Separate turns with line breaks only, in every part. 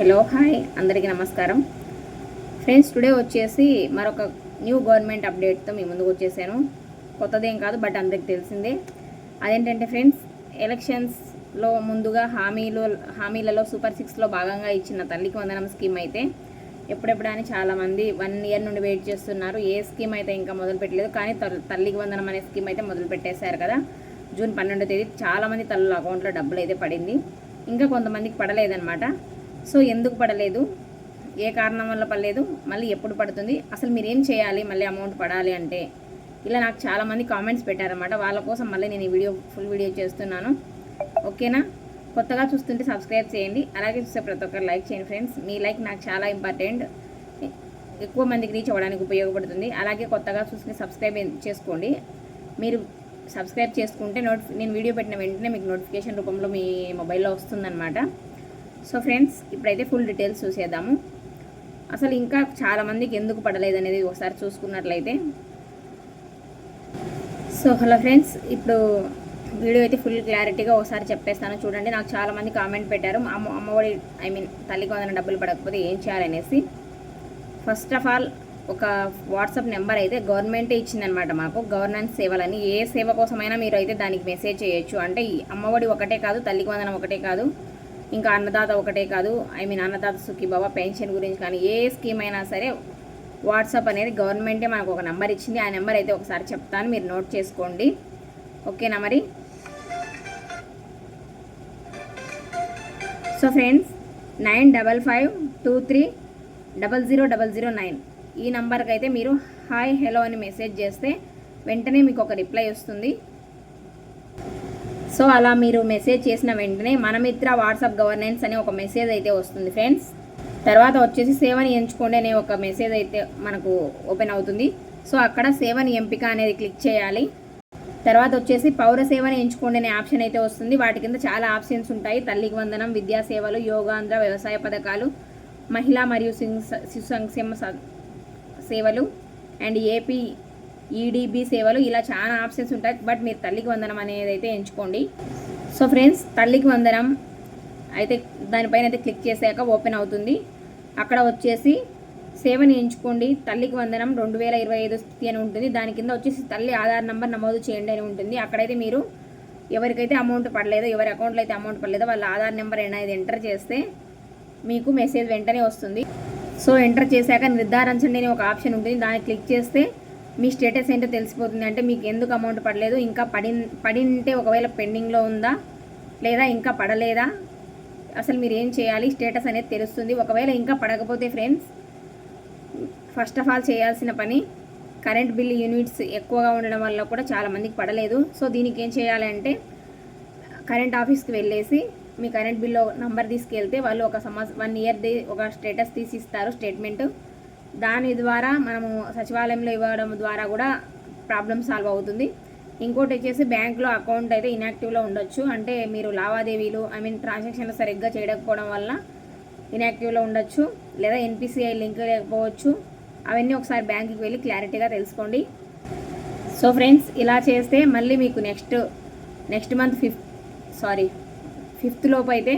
Hello hi. అందరికీ నమస్కారం. Friends today వచ్చేసి మరొక న్యూ గవర్నమెంట్ అప్డేట్తో మీ ముందుకు వచ్చేసాను. కొత్తదేం కాదు బట్ అందరికి తెలిసిందే. అదేంటంటే ఫ్రెండ్స్ ఎలక్షన్స్లో ముందుగా హామీలు హామీలలో సూపర్ సిక్స్లో భాగంగా ఇచ్చిన తల్లికి వందనం స్కీమ్ అయితే ఎప్పుడెప్పుడు అని చాలామంది వన్ ఇయర్ నుండి వెయిట్ చేస్తున్నారు. ఏ స్కీమ్ అయితే ఇంకా మొదలు పెట్టలేదు కానీ తల్- తల్లికి వందనం అనే స్కీమ్ అయితే మొదలు పెట్టేశారు కదా. జూన్ పన్నెండో తేదీ చాలామంది తల్లుల అకౌంట్లో డబ్బులు అయితే పడింది. ఇంకా కొంతమందికి పడలేదన్నమాట. సో ఎందుకు పడలేదు? ఏ కారణం వల్ల పడలేదు? మళ్ళీ ఎప్పుడు పడుతుంది? అసలు మీరు ఏం చేయాలి? మళ్ళీ అమౌంట్ పడాలి అంటే? ఇలా నాకు చాలామంది కామెంట్స్ పెట్టారన్నమాట. వాళ్ళ కోసం మళ్ళీ నేను ఈ వీడియో ఫుల్ వీడియో చేస్తున్నాను. ఓకేనా? కొత్తగా చూస్తుంటే సబ్స్క్రైబ్ చేయండి. అలాగే చూస్తే ప్రతి ఒక్కరు లైక్ చేయండి ఫ్రెండ్స్. మీ లైక్ నాకు చాలా ఇంపార్టెంట్. ఎక్కువ మందికి రీచ్ అవ్వడానికి ఉపయోగపడుతుంది. అలాగే కొత్తగా చూసుకుని సబ్స్క్రైబ్ చేసుకోండి. మీరు సబ్స్క్రైబ్ చేసుకుంటే నోటి నేను వీడియో పెట్టిన వెంటనే మీకు నోటిఫికేషన్ రూపంలో మీ మొబైల్లో వస్తుందన్నమాట. సో ఫ్రెండ్స్ ఇప్పుడైతే ఫుల్ డీటెయిల్స్ చూసేద్దాము. అసలు ఇంకా చాలామందికి ఎందుకు పడలేదు అనేది ఒకసారి చూసుకున్నట్లయితే. సో హలో ఫ్రెండ్స్ ఇప్పుడు వీడియో అయితే ఫుల్ క్లారిటీగా ఒకసారి చెప్పేస్తాను. చూడండి నాకు చాలామంది కామెంట్ పెట్టారు. అమ్మ అమ్మఒడి ఐ మీన్ తల్లికి వందన డబ్బులు పడకపోతే ఏం చేయాలనేసి. ఫస్ట్ ఆఫ్ ఆల్ ఒక వాట్సాప్ నెంబర్ అయితే గవర్నమెంటే ఇచ్చిందనమాట మాకు. గవర్నెన్స్ సేవలని ఏ సేవ కోసమైనా మీరు అయితే దానికి మెసేజ్ చేయొచ్చు. అంటే ఈ అమ్మఒడి ఒకటే కాదు తల్లికి వందనం ఒకటే కాదు. ఇంకా అన్నదాత ఒకటే కాదు I mean Annadata Sukhibhava pension గురించి కానీ ఏ స్కీమ్ అయినా సరే వాట్సాప్ అనేది గవర్నమెంటే మనకు ఒక నెంబర్ ఇచ్చింది. ఆ నెంబర్ అయితే ఒకసారి చెప్తాను మీరు నోట్ చేసుకోండి. ఓకేనా మరి? So friends nine double five two three double zero double zero nine ఈ నంబర్కి అయితే మీరు హాయ్ హలో అని మెసేజ్ చేస్తే వెంటనే మీకు ఒక రిప్లై వస్తుంది. సో అలా మీరు మెసేజ్ చేసిన వెంటనే మనమిత్ర వాట్సాప్ గవర్నెన్స్ అనే ఒక మెసేజ్ అయితే వస్తుంది ఫ్రెండ్స్. తర్వాత వచ్చేసి సేవని ఎంచుకోండి అనే ఒక మెసేజ్ అయితే మనకు ఓపెన్ అవుతుంది. సో అక్కడ సేవని ఎంపిక అనేది క్లిక్ చేయాలి. తర్వాత వచ్చేసి పౌర సేవని ఎంచుకోండి అనే ఆప్షన్ అయితే వస్తుంది. వాటి కింద చాలా ఆప్షన్స్ ఉంటాయి. తల్లికి వందనం విద్యా సేవలు యోగాంధ్ర వ్యవసాయ పథకాలు మహిళా మరియు శిశు సంక్షేమ సేవలు అండ్ ఏపీ ఈడీబీ సేవలు ఇలా చాలా ఆప్షన్స్ ఉంటాయి. బట్ మీరు తల్లికి వందనం అనేది అయితే ఎంచుకోండి. సో ఫ్రెండ్స్ తల్లికి వందనం అయితే దానిపైన అయితే క్లిక్ చేశాక ఓపెన్ అవుతుంది. అక్కడ వచ్చేసి సేవని ఎంచుకోండి. తల్లికి వందనం రెండు వేల ఇరవై ఐదు స్థితి అని ఉంటుంది. దాని కింద వచ్చేసి తల్లి ఆధార్ నెంబర్ నమోదు చేయండి అని ఉంటుంది. అక్కడైతే మీరు ఎవరికైతే అమౌంట్ పడలేదో ఎవరి అకౌంట్లో అయితే అమౌంట్ పడలేదో వాళ్ళ ఆధార్ నెంబర్ అనేది ఎంటర్ చేస్తే మీకు మెసేజ్ వెంటనే వస్తుంది. సో ఎంటర్ చేశాక నిర్ధారించండి అని ఒక ఆప్షన్ ఉంటుంది. దాన్ని క్లిక్ చేస్తే మీ స్టేటస్ ఏంటో తెలిసిపోతుంది. అంటే మీకు ఎందుకు అమౌంట్ పడలేదు? ఇంకా పడి పడింటే ఒకవేళ పెండింగ్లో ఉందా? లేదా ఇంకా పడలేదా? అసలు మీరు ఏం చేయాలి? స్టేటస్ అనేది తెలుస్తుంది. ఒకవేళ ఇంకా పడకపోతే ఫ్రెండ్స్ ఫస్ట్ ఆఫ్ ఆల్ చేయాల్సిన పని కరెంట్ బిల్ యూనిట్స్ ఎక్కువగా ఉండడం వల్ల కూడా చాలా మందికి పడలేదు. సో దీనికి ఏం చేయాలంటే కరెంట్ ఆఫీస్కి వెళ్ళేసి మీ కరెంట్ బిల్లో నంబర్ తీసుకెళ్తే వాళ్ళు ఒక సంవత్సరం వన్ ఇయర్ది ఒక స్టేటస్ తీసి ఇస్తారు స్టేట్మెంట్ దాని ద్వారా మనము సచివాలయంలో ఇవ్వడం ద్వారా కూడా ప్రాబ్లం సాల్వ్ అవుతుంది. ఇంకోటి వచ్చేసి బ్యాంక్లో అకౌంట్ అయితే ఇన్యాక్టివ్లో ఉండొచ్చు. అంటే మీరు లావాదేవీలు ఐ మీన్ ట్రాన్సాక్షన్లు సరిగ్గా చేయకపోవడం వల్ల ఇన్యాక్టివ్లో ఉండొచ్చు. లేదా ఎన్పిసిఐ లింక్ లేకపోవచ్చు. అవన్నీ ఒకసారి బ్యాంకుకి వెళ్ళి క్లారిటీగా తెలుసుకోండి. సో ఫ్రెండ్స్ ఇలా చేస్తే మళ్ళీ మీకు next next month fifth sorry fifth లోపు అయితే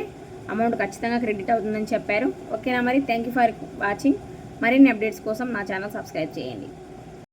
అమౌంట్ ఖచ్చితంగా క్రెడిట్ అవుతుందని చెప్పారు. ఓకేనా మరి? Thank you for watching. మరిన్ని అప్డేట్స్ కోసం నా ఛానల్ సబ్స్క్రైబ్ చేయండి.